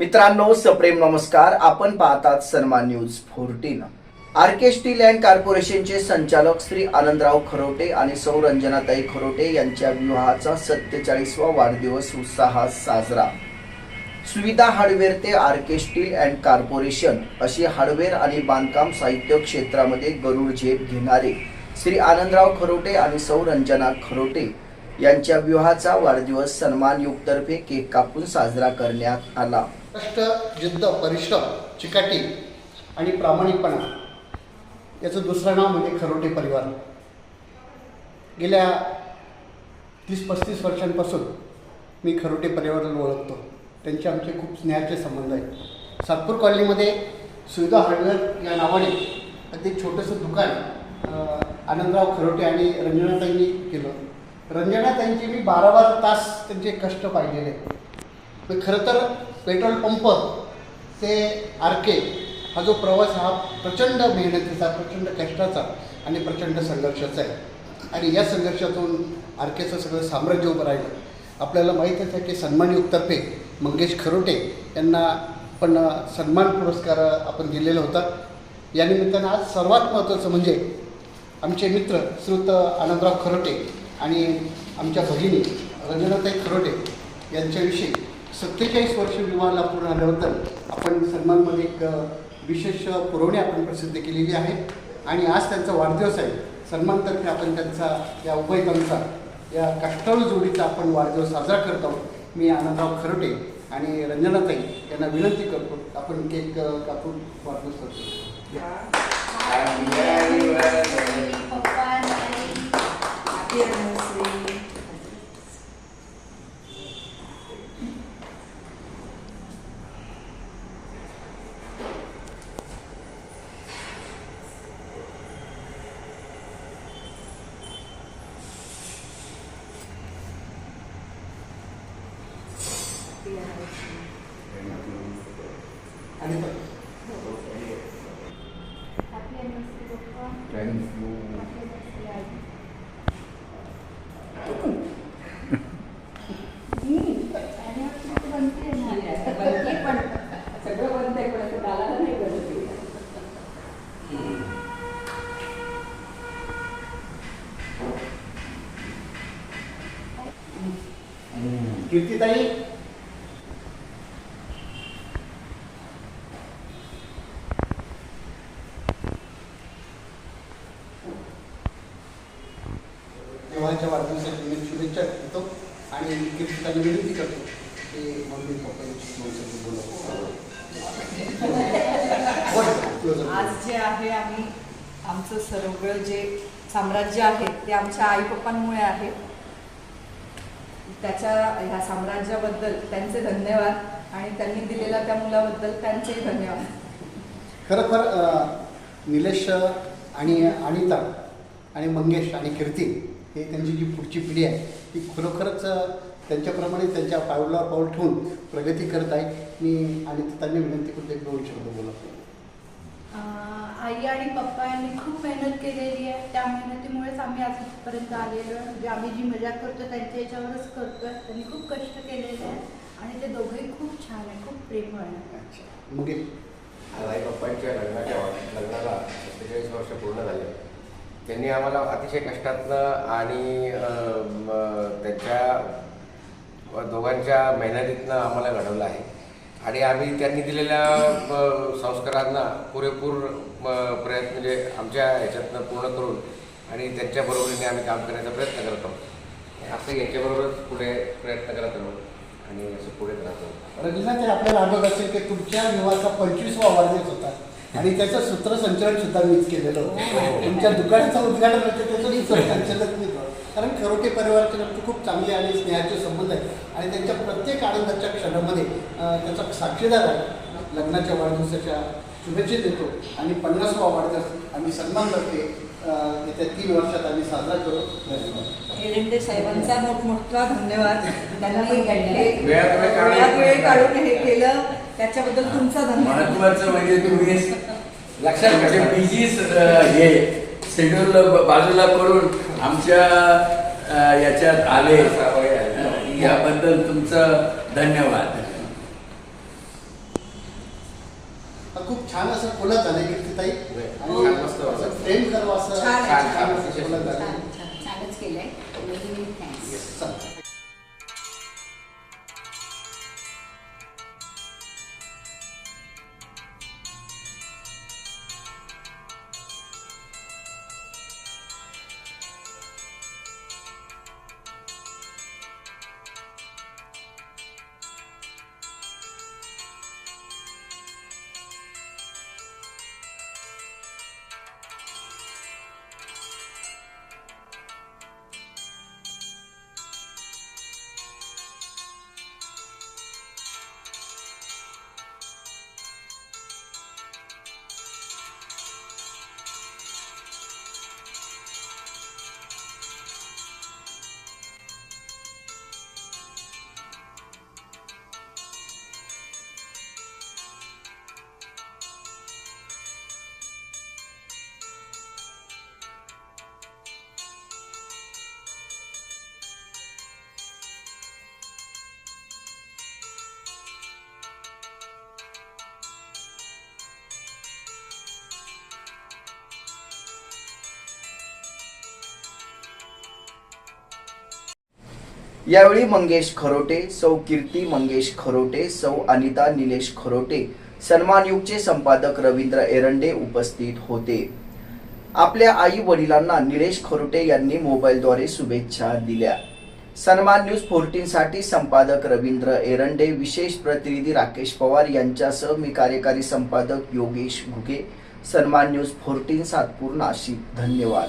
मित्रांनो सप्रेम नमस्कार. आपण पाहतात सन्मान news fourteen. R K steel and कॉर्पोरेशनचे संचालक श्री आनंदराव खरोटे आणि सौ रंजनाताई खरोटे यांच्या विवाहाचा सत्तेचाळीसवा वाढदिवस उत्साहात साजरा. सुविधा हार्डवेअर ते R K steel and corporation अशी हार्डवेअर आणि बांधकाम साहित्य क्षेत्रामध्ये गरुड झेप घेणारे श्री आनंदराव खरोटे आणि सौ रंजना खरोटे यांच्या विवाहाचा वाढदिवस सन्मान युगतर्फे केक कापून साजरा करण्यात आला. कष्ट जिद्द परिश्रम चिकाटी आणि प्रामाणिकपणा याचं दुसरं नाव म्हणजे खरोटे परिवार. गेल्या तीस पस्तीस वर्षांपासून मी खरोटे परिवाराला ओळखतो. त्यांचे आमचे खूप स्नेहाचे संबंध आहेत. सातपूर कॉलनीमध्ये सुविधा हार्डवेअर या नावाने अगदी छोटंसं दुकान आनंदराव खरोटे आणि रंजनाताईंनी केलं. रंजनाताईंचे मी बारा बारा तास त्यांचे कष्ट पाहिलेले आहेत. खरं तर पेट्रोल पंप ते आर के हा जो प्रवास हा प्रचंड मेहनतीचा प्रचंड कष्टाचा आणि प्रचंड संघर्षाचा आहे. आणि या संघर्षातून आर केचं सगळं साम्राज्य उभं राहिलं. आपल्याला माहीतच आहे की सन्मानयुक्तर्फे मंगेश खरोटे यांना पण सन्मान पुरस्कार आपण दिलेला होता. या निमित्तानं आज सर्वात महत्त्वाचं म्हणजे आमचे मित्र श्रुत आनंदराव खरोटे आणि आमच्या भगिनी रंजनाताई खरोटे यांच्याविषयी सत्तेचाळीस वर्ष विवाहाला पूर्ण आल्याबद्दल आपण सन्मानमध्ये एक विशेष पुरवणी आपण प्रसिद्ध केलेली आहे. आणि आज त्यांचा वाढदिवस आहे. सन्मानतर्फे आपण त्यांचा या उभयतांचा या कष्टाळू जोडीचा आपण वाढदिवस साजरा करत आहोत. मी आनंदराव खरोटे आणि रंजनाताई यांना विनंती करतो आपण केक कापून वाढदिवस करतो आणि सगळं पण नाही विवाहाच्या वाढदिवसाची मी शुभेच्छा देतो आणि कीर्तिताईला विनंती करतो. की मम्मी पप्पांची दोन शब्द बोला बोल. आज जे आहे आम्ही आमचं सगळं जे साम्राज्य आहे ते आमच्या आई पप्पांमुळे आहे. त्याच्या ह्या साम्राज्याबद्दल त्यांचे धन्यवाद आणि त्यांनी दिलेल्या त्या मुलाबद्दल त्यांचेही धन्यवाद. खरोखर अ, निलेश आणि अनिता आणि मंगेश आणि कीर्ती हे त्यांची जी पुढची पिढी आहे ती खरोखरच त्यांच्याप्रमाणे त्यांच्या पावलावर पाऊल ठेवून प्रगती करत आहे. मी आणि त्यांनी विनंती करतो एक दोन शब्द बोला. आई आणि पप्पा यांनी खूप मेहनत केलेली आहे. त्या मेहनतीमुळेच आम्ही आज इथपर्यंत आलेलो आहे. म्हणजे आम्ही जी मजा करतो त्यांच्या याच्यावरच करतोय. त्यांनी खूप कष्ट केलेले आहे आणि ते दोघेही खूप छान आहे खूप प्रेमळ आहे अच्छा. मंगेश आई पप्पांच्या लग्नाच्या लग्नाला सत्तेचाळीस वर्ष पूर्ण झाले. त्यांनी आम्हाला अतिशय कष्टातनं आणि त्यांच्या दोघांच्या मेहनतीतनं आम्हाला घडवलं आहे. आणि आम्ही त्यांनी दिलेल्या संस्कारांना पुरेपूर प्रयत्न म्हणजे आमच्या ह्याच्यातनं पूर्ण करून आणि त्यांच्या बरोबरीने आम्ही काम करण्याचा प्रयत्न करत आहोत. असं याच्याबरोबरच पुढे प्रयत्न करत आहोत आणि असं पुढे राहतो रवीला ते आपल्याला आठवत असेल की तुमच्या विवाहाचा पंचवीसवा वाढदिवस होता. आणि त्याचं सूत्रसंचलन सुद्धा मीच केलेलं होतं. तुमच्या दुकानाचं उद्घाटन होतं त्याचं सूत्रसंचलन होतं. कारण खरोटे परिवाराचे लोक खूप चांगले आणि स्नेहाचे संबंध आहेत. आणि त्यांच्या प्रत्येक आनंदाच्या क्षणामध्ये त्याचा साक्षीदार आहे. लग्नाच्या वाढदिवसाच्या शुभेच्छा देतो आणि पन्नासवा वाढदिवस आम्ही सन्मान करते. येत्या तीन वर्षात आम्ही साजरा करू. धन्यवाद. साहेबांचा मोठमोठा धन्यवाद. त्यांनी हे काढून हे केलं. त्याच्याबद्दल तुमचा धन्यवाद. महत्वाचं म्हणजे तुम्ही लक्षात म्हणजे बिझी हे शेड्यूल बाजूला करून आमच्या याच्यात आले याबद्दल तुमचं धन्यवाद. हा खूप छान असं आणि छान मस्त वाटलं. असं फ्रेम करावं असं. छान छान छानच केलंय. यावेळी मंगेश खरोटे सौ कीर्ती मंगेश खरोटे सौ अनिता निलेश खरोटे सन्मानयुगचे संपादक रवींद्र एरंडे उपस्थित होते. आपल्या आई वडिलांना निलेश खरोटे यांनी मोबाईलद्वारे शुभेच्छा दिल्या. सन्मान न्यूज फोर्टीन साठी संपादक रवींद्र एरंडे विशेष प्रतिनिधी राकेश पवार यांच्यासह मी कार्यकारी संपादक योगेश घुगे. सन्मान न्यूज फोर्टीन सातपूर नाशिक. धन्यवाद.